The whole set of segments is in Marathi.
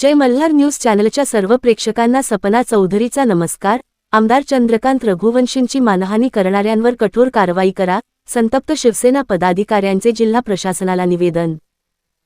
जय मल्हार न्यूज चॅनलच्या सर्व प्रेक्षकांना सपना चौधरीचा नमस्कार. आमदार चंद्रकांत रघुवंशींची मानहानी करणाऱ्यांवर कठोर कारवाई करा. संतप्त शिवसेना पदाधिकाऱ्यांचे जिल्हा प्रशासनाला निवेदन.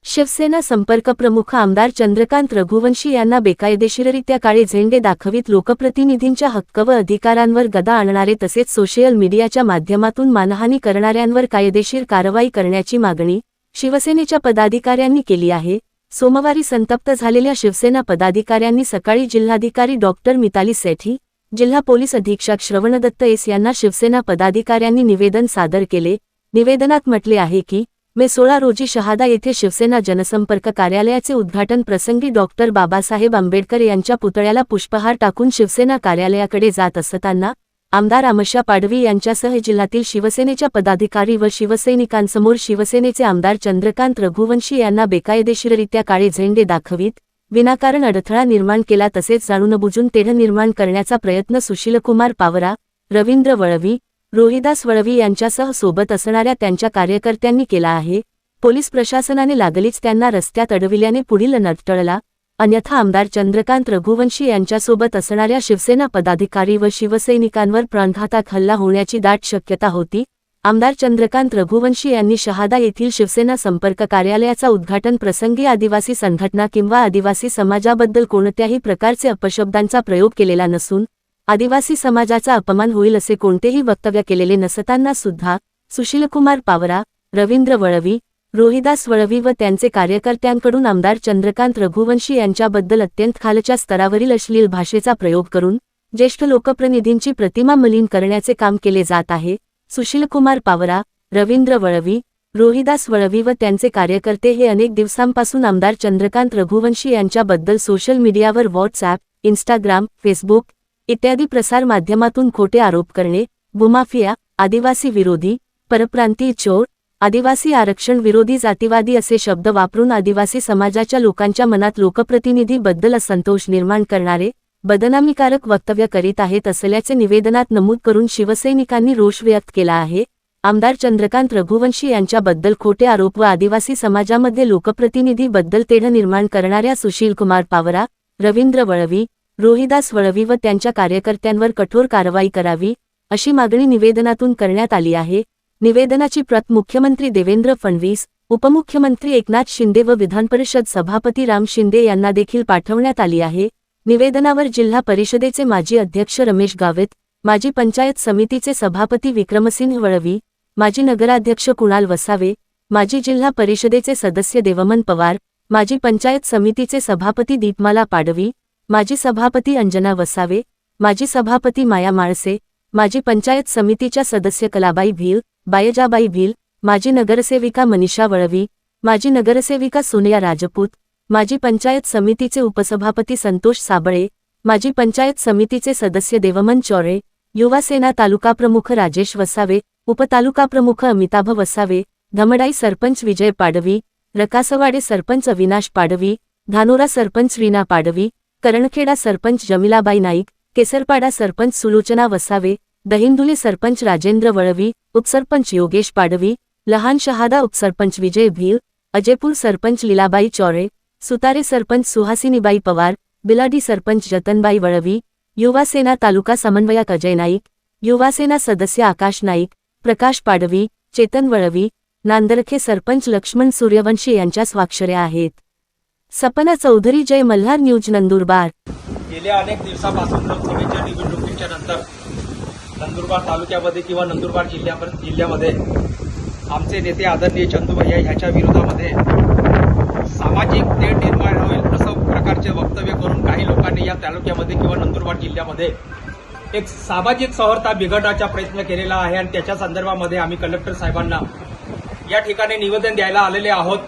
शिवसेना संपर्क प्रमुख आमदार चंद्रकांत रघुवंशी यांना बेकायदेशीररित्या काळे झेंडे दाखवित लोकप्रतिनिधींच्या हक्क व अधिकारांवर गदा आणणारे तसेच सोशल मीडियाच्या माध्यमातून मानहानी करणाऱ्यांवर कायदेशीर कारवाई करण्याची मागणी शिवसेनेच्या पदाधिकाऱ्यांनी केली आहे. सोमवारी संतप्त झालेल्या शिवसेना पदाधिकाऱ्यांनी सकाळी जिल्हाधिकारी डॉक्टर मिताली सेठी जिल्हा पोलीस अधीक्षक श्रवणदत्त एस यांना शिवसेना पदाधिकाऱ्यांनी निवेदन सादर केले. निवेदनात म्हटले आहे की मे सोळा रोजी शहादा येथे शिवसेना जनसंपर्क कार्यालयाचे उद्घाटन प्रसंगी डॉक्टर बाबासाहेब आंबेडकर यांच्या पुतळ्याला पुष्पहार टाकून शिवसेना कार्यालयाकडे जात असताना आमदार आमशा पाडवी यांच्यासह जिल्ह्यातील शिवसेनेच्या पदाधिकारी व शिवसैनिकांसमोर शिवसेनेचे आमदार चंद्रकांत रघुवंशी यांना बेकायदेशीररित्या काळे झेंडे दाखवित विनाकारण अडथळा निर्माण केला तसेच जाणूनबुजून तेढ निर्माण करण्याचा प्रयत्न सुशीलकुमार पावरा रवींद्र वळवी रोहिदास वळवी यांच्यासह सोबत असणाऱ्या त्यांच्या कार्यकर्त्यांनी केला आहे. पोलीस प्रशासनाने लागलीच त्यांना रस्त्यात अडविल्याने पुढील नटळला टळला अन्यथा आमदार चंद्रकांत रघुवंशी यांच्यासोबत असणाऱ्या शिवसेना पदाधिकारी व शिवसैनिकांवर प्राणघातक हल्ला होण्याची दाट शक्यता होती. आमदार चंद्रकांत रघुवंशी यांनी शहादा येथील शिवसेना संपर्क कार्यालयाचा उद्घाटन प्रसंगी आदिवासी संघटना किंवा आदिवासी समाजाबद्दल कोणत्याही प्रकारचे अपशब्दांचा प्रयोग केलेला नसून आदिवासी समाजाचा अपमान होईल असे कोणतेही वक्तव्य केलेले नसताना सुद्धा सुशीलकुमार पावरा रवींद्र वळवी रोहिदास वळवी व त्यांचे कार्यकर्त्यांकडून आमदार चंद्रकांत रघुवंशी यांच्याबद्दल अत्यंत खालच्या स्तरावरील अश्लील भाषेचा प्रयोग करून ज्येष्ठ लोकप्रतिनिधींची प्रतिमा मलिन करण्याचे काम केले जात आहे. सुशीलकुमार पावरा रवींद्र वळवी रोहिदास वळवी व त्यांचे कार्यकर्ते हे अनेक दिवसांपासून आमदार चंद्रकांत रघुवंशी यांच्याबद्दल सोशल मीडियावर व्हॉट्सॲप इंस्टाग्राम फेसबुक इत्यादी प्रसारमाध्यमातून खोटे आरोप करणे भूमाफिया आदिवासी विरोधी परप्रांतीय चोर आदिवासी आरक्षण विरोधी जातीवादी असे शब्द वापरून आदिवासी समाजाच्या लोकांच्या मनात लोकप्रतिनिधीबद्दल असंतोष निर्माण करणारे बदनामीकारक वक्तव्य करीत आहेत असल्याचे निवेदनात नमूद करून शिवसैनिकांनी रोष व्यक्त केला आहे. आमदार चंद्रकांत रघुवंशी यांच्याबद्दल खोटे आरोप व आदिवासी समाजामध्ये लोकप्रतिनिधीबद्दल तेढ निर्माण करणाऱ्या सुशीलकुमार पावरा रवींद्र वळवी रोहिदास वळवी व त्यांच्या कार्यकर्त्यांवर कठोर कारवाई करावी अशी मागणी निवेदनातून करण्यात आली आहे. निवेदनाची प्रत मुख्यमंत्री देवेंद्र फडणवीस उपमुख्यमंत्री एकनाथ शिंदे व विधानपरिषद सभापती राम शिंदे यांना देखील पाठवण्यात आली आहे. निवेदनावर जिल्हा परिषदेचे माजी अध्यक्ष रमेश गावित माजी पंचायत समितीचे सभापती विक्रमसिंह वळवी माजी नगराध्यक्ष कुणाल वसावे माजी जिल्हा परिषदेचे सदस्य देवमन पवार माजी पंचायत समितीचे सभापती दीपमाला पाडवी माजी सभापती अंजना वसावे माजी सभापती माया माळसे माजी पंचायत समितीच्या सदस्य कलाबाई भील बायजाबाई भिल माजी नगरसेविका मनीषा वळवी माजी नगरसेविका सोनिया राजपूत माजी पंचायत समितीचे उपसभापती संतोष साबळे माजी पंचायत समितीचे सदस्य देवमन चौरे युवा सेना तालुका प्रमुख राजेश वसावे उपतालुका प्रमुख अमिताभ वसावे धमडाई सरपंच विजय पाडवी रकासवाडे सरपंच अविनाश पाडवी धानोरा सरपंच रीना पाडवी करणखेडा सरपंच जमिलाबाई नाईक केसरपाडा सरपंच सुलोचना वसावे दहिंदुले सरपंच राजेंद्र वळवी उपसरपंच योगेश पाडवी लहान शहादा उपसरपंच विजय भील अजयपूर सरपंच लीलाबाई चौरे सुतारे सरपंच सुहासिनीबाई पवार बिलाडी सरपंच जतनबाई वळवी युवासेना तालुका समन्वयक अजय नाईक युवासेना सदस्य आकाश नाईक प्रकाश पाडवी चेतन वळवी नांदरखे सरपंच लक्ष्मण सूर्यवंशी यांच्या स्वाक्षऱ्या आहेत. सपना चौधरी जय मल्हार न्यूज नंदुरबार. गेल्या अनेक दिवसापासून लोकसभेच्या निवडणुकीच्या नंतर नंदुरबार तालुक्यामध्ये किंवा नंदुरबार जिल्ह्यापर्यंत जिल्ह्यामध्ये आमचे नेते आदरणीय चंदूभैया ह्याच्या विरोधामध्ये सामाजिक तेढ निर्माण होईल असं प्रकारचे वक्तव्य करून काही लोकांनी या तालुक्यामध्ये किंवा नंदुरबार जिल्ह्यामध्ये एक सामाजिक सहर्ता बिघडण्याचा प्रयत्न केलेला आहे आणि त्याच्या संदर्भामध्ये आम्ही कलेक्टर साहेबांना या ठिकाणी निवेदन द्यायला आलेले आहोत.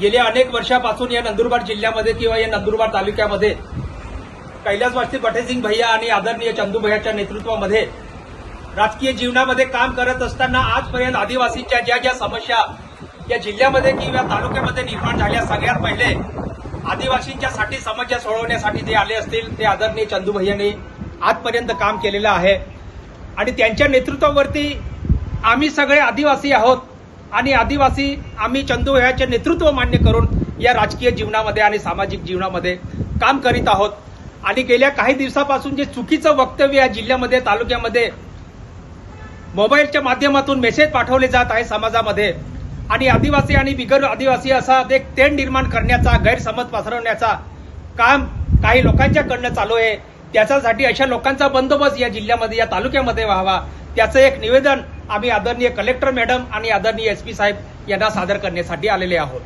गेल्या अनेक वर्षापासून या नंदुरबार जिल्ह्यामध्ये किंवा या नंदुरबार तालुक्यामध्ये कैलासवासी बटेसिंग भैया आणि आदरणीय चंदू भैयाच्या नेतृत्वामध्ये राजकीय जीवनामध्ये काम करत असताना आजपर्यंत आदिवासींच्या ज्या ज्या समस्या या जिल्ह्यामध्ये किंवा तालुक्यामध्ये निर्माण झाल्या सगळ्यात पहिले आदिवासींच्यासाठी समस्या सोडवण्यासाठी जे आले असतील ते आदरणीय चंदू भैयाने आजपर्यंत काम केलेलं आहे. आणि त्यांच्या नेतृत्वावरती आम्ही सगळे आदिवासी आहोत आणि आदिवासी आम्ही चंदू भैयाचे नेतृत्व मान्य करून या राजकीय जीवनामध्ये आणि सामाजिक जीवनामध्ये काम करीत आहोत. आणि गेल्या काही दिवसापासून जे चुकीचं वक्तव्य या जिल्ह्यामध्ये तालुक्यामध्ये मोबाईलच्या माध्यमातून मेसेज पाठवले जात आहे समाजामध्ये. आणि आदिवासी आणि बिगर आदिवासी असा एक तेंड निर्माण करण्याचा गैरसमज पसरवण्याचा काम काही लोकांच्याकडनं चालू आहे. त्याच्यासाठी अशा लोकांचा बंदोबस्त या जिल्ह्यामध्ये या तालुक्यामध्ये व्हावा. त्याचं एक निवेदन आम्ही आदरणीय कलेक्टर मॅडम आणि आदरणीय एस पी साहेब यांना सादर करण्यासाठी आलेले आहोत.